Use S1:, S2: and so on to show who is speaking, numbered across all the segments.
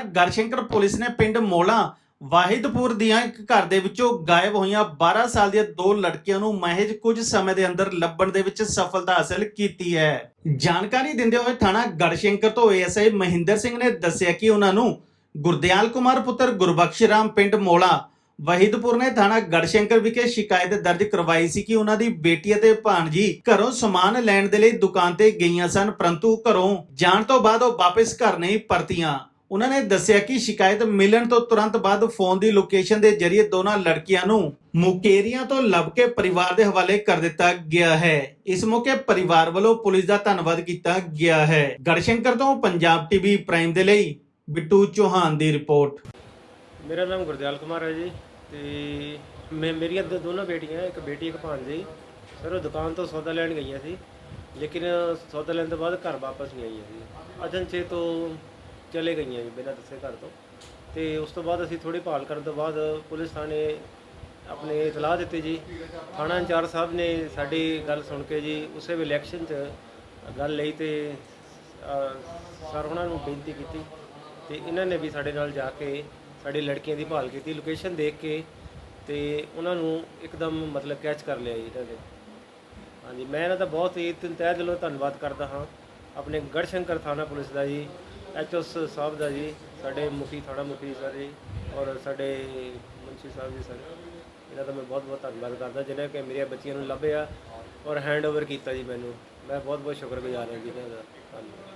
S1: Garhshankar police ਨੇ ਪਿੰਡ ਮੋਲਾ ਵਾਹਿਦਪੁਰ ਦੀਆਂ ਇੱਕ ਘਰ ਦੇ ਵਿੱਚੋਂ ਗਾਇਬ ਹੋਈਆਂ 12 ਸਾਲ ਦੀਆਂ ਦੋ ਲੜਕੀਆਂ ਨੂੰ ਮਹਿਜ ਕੁਝ ਸਮੇਂ ਦੇ ਅੰਦਰ ਲੱਭਣ ਦੇ ਵਿੱਚ ਸਫਲਤਾ ਹਾਸਲ ਕੀਤੀ ਹੈ। ਜਾਣਕਾਰੀ ਦਿੰਦੇ ਹੋਏ ਥਾਣਾ ਗੜਸ਼ੰਕਰ ਤੋਂ ਏਐਸਆਈ ਮਹਿੰਦਰ ਸਿੰਘ ਨੇ ਦੱਸਿਆ ਕਿ ਉਹਨਾਂ ਨੂੰ ਗੁਰਦਿਆਲ ਕੁਮਾਰ ਪੁੱਤਰ ਗੁਰਬਖਸ਼ ਰਾਮ ਪਿੰਡ ਮੋਲਾ ਵਹੀਦਪੁਰ ਨੇ ਥਾਣਾ ਗੜਸ਼ੰਕਰ ਵਿਖੇ ਸ਼ਿਕਾਇਤ ਦਰਜ ਕਰਵਾਈ ਸੀ ਕਿ ਉਹਨਾਂ ਦੀ ਬੇਟੀ ਅਤੇ ਭਾਣਜੀ ਘਰੋਂ ਸਮਾਨ ਲੈਣ ਦੇ ਲਈ ਦੁਕਾਨ ਤੇ ਗਈਆਂ ਸਨ, ਪਰੰਤੂ ਘਰੋਂ ਜਾਣ ਤੋਂ ਬਾਅਦ ਉਹ ਵਾਪਸ ਘਰ ਨਹੀਂ ਪਰਤੀਆਂ। ਉਹਨਾਂ ਨੇ ਦੱਸਿਆ ਕਿ ਸ਼ਿਕਾਇਤ ਮਿਲਣ ਤੋਂ ਤੁਰੰਤ ਬਾਅਦ ਫੋਨ ਦੀ ਲੋਕੇਸ਼ਨ ਦੇ ਜ਼ਰੀਏ ਦੋਨਾਂ ਲੜਕੀਆਂ ਨੂੰ ਮੁਕੇਰੀਆਂ ਤੋਂ ਲੱਭ ਕੇ ਪਰਿਵਾਰ ਦੇ ਹਵਾਲੇ ਕਰ ਦਿੱਤਾ ਗਿਆ ਹੈ। ਇਸ ਮੌਕੇ ਪਰਿਵਾਰ ਵੱਲੋਂ ਪੁਲਿਸ ਦਾ ਧੰਨਵਾਦ ਕੀਤਾ ਗਿਆ ਹੈ। ਗੜਸ਼ੰਕਰ ਤੋਂ ਪੰਜਾਬ ਟੀਵੀ ਪ੍ਰਾਈਮ ਦੇ ਲਈ ਬਿੱਟੂ ਚੌਹਾਨ ਦੀ ਰਿਪੋਰਟ।
S2: ਮੇਰਾ ਨਾਮ ਗੁਰਦਿਆਲ ਕੁਮਾਰ ਹੈ ਜੀ ਤੇ ਮੈਂ ਮੇਰੀਆਂ ਦੋ- ਦੋਨੋਂ ਬੇਟੀਆਂ, ਇੱਕ ਬੇਟੀ, ਇੱਕ ਭਾਣਜੀ। ਸਰ, ਉਹ ਦੁਕਾਨ ਤੋਂ ਸੌਦਾ ਲੈਣ ਗਈਆਂ ਸੀ, ਲੇਕਿਨ ਸੌਦਾ ਲੈਣ ਤੋਂ ਬਾਅਦ ਘਰ ਵਾਪਸ ਨਹੀਂ ਆਈਆਂ ਸੀ। ਅਜਨਚੇ ਤੋਂ ਚਲੇ ਗਈਆਂ ਜੀ ਬਿਨਾਂ ਦੱਸੇ ਘਰ ਤੋਂ। ਤੇ ਉਸ ਤੋਂ ਬਾਅਦ ਅਸੀਂ ਥੋੜੀ ਭਾਲ ਕਰਨ ਤੋਂ ਬਾਅਦ ਪੁਲਿਸ ਥਾਣੇ ਆਪਣੇ ਇਤਲਾਹ ਦਿੱਤੀ ਜੀ। ਥਾਣਾ ਇੰਚਾਰਜ ਸਾਹਿਬ ਨੇ ਸਾਡੀ ਗੱਲ ਸੁਣ ਕੇ ਜੀ, ਉਸੇ ਵੇਲੇ ਇਲੈਕਸ਼ਨ 'ਚ ਗੱਲ ਲਈ ਤੇ ਸਰ ਉਹਨਾਂ ਨੂੰ ਬੇਨਤੀ ਕੀਤੀ ਤੇ ਇਹਨਾਂ ਨੇ ਵੀ ਸਾਡੇ ਨਾਲ ਜਾ ਕੇ ਸਾਡੀ ਲੜਕੀਆਂ ਦੀ ਭਾਲ ਕੀਤੀ। ਲੋਕੇਸ਼ਨ ਦੇਖ ਕੇ ਤੇ ਉਹਨਾਂ ਨੂੰ ਇੱਕਦਮ ਮਤਲਬ ਕੈਚ ਕਰ ਲਿਆ ਜੀ ਇਹਨਾਂ ਨੇ। ਹਾਂਜੀ, ਮੈਂ ਇਹਨਾਂ ਦਾ ਬਹੁਤ ਹੀ ਤਿੰਨ ਤਹਿ ਦਿਲੋਂ ਧੰਨਵਾਦ ਕਰਦਾ ਹਾਂ। ਆਪਣੇ ਗੜਸ਼ੰਕਰ ਥਾਣਾ ਪੁਲਿਸ ਦਾ ਜੀ। ਐਚਓਸ ਸਾਹਿਬ ਦਾ ਜੀ, ਸਾਡੇ ਮੁਖੀ ਥਾਣਾ ਮੁਖੀ ਸਰ ਜੀ ਔਰ ਸਾਡੇ ਮੁਨਸ਼ੀ ਸਾਹਿਬ ਜੀ ਸਰ। ਇਹਨਾਂ ਦਾ ਮੈਂ ਬਹੁਤ ਬਹੁਤ ਧੰਨਵਾਦ ਕਰਦਾ ਜਿਨ੍ਹਾਂ ਕਿ ਮੇਰੀਆਂ ਬੱਚੀਆਂ ਨੂੰ ਲੱਭਿਆ ਔਰ ਹੈਂਡਓਵਰ ਕੀਤਾ ਜੀ ਮੈਨੂੰ। ਮੈਂ ਬਹੁਤ ਬਹੁਤ ਸ਼ੁਕਰਗੁਜ਼ਾਰ ਹਾਂ ਜੀ ਇਹਨਾਂ ਦਾ। ਧੰਨਵਾਦ।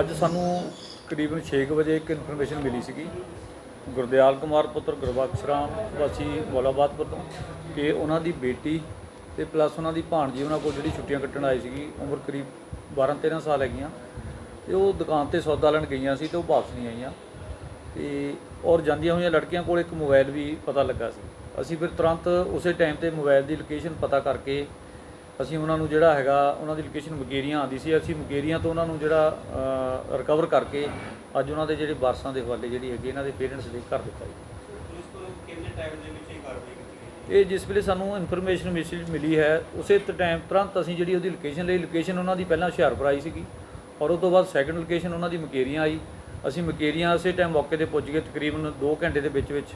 S3: ਅੱਜ ਸਾਨੂੰ ਕਰੀਬਨ 6 ਵਜੇ ਇੱਕ ਇਨਫੋਰਮੇਸ਼ਨ ਮਿਲੀ ਸੀਗੀ। ਗੁਰਦਿਆਲ ਕੁਮਾਰ ਪੁੱਤਰ ਗੁਰਬਖਸ਼ ਰਾਮ ਵਾਸੀ ਮੌਲਾਬਾਦਪੁਰ ਤੋਂ ਕਿ ਉਹਨਾਂ ਦੀ ਬੇਟੀ ਤੇ ਪਲੱਸ ਉਹਨਾਂ ਦੀ ਭਾਣਜੀ, ਉਹਨਾਂ ਕੋਲ ਜਿਹੜੀ ਛੁੱਟੀਆਂ ਕੱਟਣ ਆਈ ਸੀਗੀ, ਉਮਰ ਕਰੀਬ 12 13 ਸਾਲ ਹੈਗੀਆਂ। ਤੇ ਉਹ ਦੁਕਾਨ ਤੇ ਸੌਦਾ ਲੈਣ ਗਈਆਂ ਸੀ ਤੇ ਉਹ ਵਾਪਸ ਨਹੀਂ ਆਈਆਂ। ਤੇ ਔਰ ਜਾਂਦੀਆਂ ਹੋਈਆਂ ਲੜਕੀਆਂ ਕੋਲ ਇੱਕ ਮੋਬਾਈਲ ਵੀ ਪਤਾ ਲੱਗਾ ਸੀ। ਅਸੀਂ ਫਿਰ ਤੁਰੰਤ ਉਸੇ ਟਾਈਮ ਤੇ ਮੋਬਾਈਲ ਦੀ ਲੋਕੇਸ਼ਨ ਪਤਾ ਕਰਕੇ ਅਸੀਂ ਉਹਨਾਂ ਨੂੰ ਜਿਹੜਾ ਹੈਗਾ, ਉਹਨਾਂ ਦੀ ਲੋਕੇਸ਼ਨ ਮੁਕੇਰੀਆਂ ਆਂਦੀ ਸੀ। ਅਸੀਂ ਮੁਕੇਰੀਆਂ ਤੋਂ ਉਹਨਾਂ ਨੂੰ ਜਿਹੜਾ ਰਿਕਵਰ ਕਰਕੇ ਅੱਜ ਉਹਨਾਂ ਦੇ ਜਿਹੜੇ ਵਾਰਸਾਂ ਦੇ ਹਵਾਲੇ ਜਿਹੜੀ ਹੈਗੀ, ਇਹਨਾਂ ਦੇ ਪੇਰੈਂਟਸ ਦੇ ਕਰ ਦਿੱਤਾ ਜੀ। ਇਹ ਜਿਸ ਵੇਲੇ ਸਾਨੂੰ ਇਨਫੋਰਮੇਸ਼ਨ ਮੈਸੇਜ ਮਿਲੀ ਹੈ ਉਸੇ ਟਾਈਮ ਤੁਰੰਤ ਅਸੀਂ ਜਿਹੜੀ ਉਹਦੀ ਲੋਕੇਸ਼ਨ ਲਈ ਲੋਕੇਸ਼ਨ ਉਹਨਾਂ ਦੀ ਪਹਿਲਾਂ ਹੁਸ਼ਿਆਰਪੁਰ ਆਈ ਸੀਗੀ ਔਰ ਉਸ ਤੋਂ ਬਾਅਦ ਸੈਕੰਡ ਲੋਕੇਸ਼ਨ ਉਹਨਾਂ ਦੀ ਮੁਕੇਰੀਆਂ ਆਈ। ਅਸੀਂ ਮੁਕੇਰੀਆਂ ਉਸੇ ਟਾਈਮ ਮੌਕੇ ਤੇ ਪੁੱਜ ਗਏ ਤਕਰੀਬਨ 2 ਘੰਟੇ ਦੇ ਵਿੱਚ ਵਿੱਚ।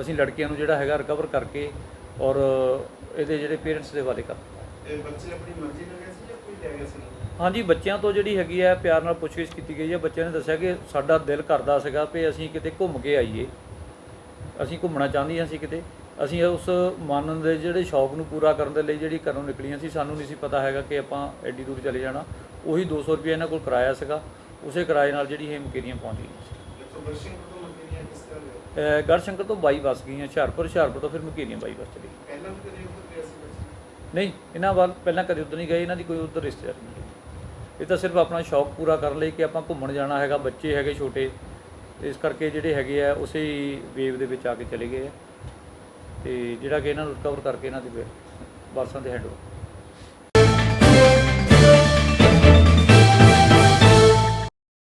S3: ਅਸੀਂ ਲੜਕੀਆਂ ਨੂੰ ਜਿਹੜਾ ਹੈਗਾ ਰਿਕਵਰ ਕਰਕੇ ਔਰ ਇਹਦੇ ਜਿਹੜੇ ਪੇਰੈਂਟਸ ਦੇ ਹਵਾਲੇ ਕਰ ਦਿੱਤਾ
S4: ਤੇ ਬੱਚੇ ਆਪਣੀ ਮਰਜ਼ੀ ਨਾਲ ਗਏ ਸੀ ਜਾਂ ਕੋਈ ਲੈ ਗਿਆ ਸੀ?
S3: ਹਾਂਜੀ ਬੱਚਿਆਂ ਤੋਂ ਜਿਹੜੀ ਹੈਗੀ ਹੈ ਪਿਆਰ ਨਾਲ ਪੁੱਛਗਿੱਛ ਕੀਤੀ ਗਈ ਹੈ। ਬੱਚਿਆਂ ਨੇ ਦੱਸਿਆ ਕਿ ਸਾਡਾ ਦਿਲ ਕਰਦਾ ਸੀਗਾ ਵੀ ਅਸੀਂ ਕਿਤੇ ਘੁੰਮ ਕੇ ਆਈਏ। ਅਸੀਂ ਘੁੰਮਣਾ ਚਾਹੁੰਦੀਆਂ ਸੀ ਕਿਤੇ। ਅਸੀਂ ਉਸ ਮਨ ਦੇ ਜਿਹੜੇ ਸ਼ੌਕ ਨੂੰ ਪੂਰਾ ਕਰਨ ਦੇ ਲਈ ਜਿਹੜੀ ਘਰੋਂ ਨਿਕਲੀਆਂ ਸੀ ਸਾਨੂੰ ਨਹੀਂ ਸੀ ਪਤਾ ਹੈਗਾ ਕਿ ਆਪਾਂ ਐਡੀ ਦੂਰ ਚਲੇ ਜਾਣਾ। ਉਹੀ 200 ਰੁਪਏ ਇਹਨਾਂ ਕੋਲ ਕਿਰਾਇਆ ਸੀਗਾ। ਉਸੇ ਕਿਰਾਏ ਨਾਲ ਜਿਹੜੀ ਇਹ ਮੁਕੇਰੀਆਂ ਪਹੁੰਚ ਗਈਆਂ ਸੀ
S4: ਇੱਥੋਂ ਬਰਸ਼ਿੰਗ ਤੋਂ
S3: ਗੜਸ਼ੰਕਰ ਬਾਈ ਬੱਸ ਗਈਆਂ ਹੁਸ਼ਿਆਰਪੁਰ ਹੁਸ਼ਿਆਰਪੁਰ ਤੋਂ ਫਿਰ ਮੁਕੇਰੀਆਂ ਬਾਈ ਬੱਸ ਚਲੀ
S4: ਪਹਿਲਾਂ ਵੀ ਕਦੇ ਉੱਧਰ ਗਏ ਸੀ ਬੱਚੇ?
S3: ਨਹੀਂ ਇਹਨਾਂ ਵੱਲ ਪਹਿਲਾਂ ਕਦੇ ਉੱਧਰ ਨਹੀਂ ਗਏ ਇਹਨਾਂ ਦੀ ਕੋਈ ਉੱਧਰ ਰਿਸ਼ਤੇਦਾਰ ਨਹੀਂ। ਇਹ ਤਾਂ ਸਿਰਫ ਆਪਣਾ ਸ਼ੌਕ ਪੂਰਾ ਕਰਨ ਲਈ ਕਿ ਆਪਾਂ ਘੁੰਮਣ ਜਾਣਾ ਹੈਗਾ ਬੱਚੇ ਹੈਗੇ ਛੋਟੇ ਇਸ ਕਰਕੇ ਜਿਹੜੇ ਹੈਗੇ ਆ ਉਸੇ ਵੇਵ ਦੇ ਵਿੱਚ ਆ ਕੇ ਚਲੇ ਗਏ ਆ। ਤੇ ਜਿਹੜਾ ਕਿ ਇਹਨਾਂ ਨੂੰ ਰਿਕਵਰ ਕਰਕੇ ਇਹਨਾਂ ਦੇ ਵਾਰਸਾਂ ਦੇ ਹੈਂਡ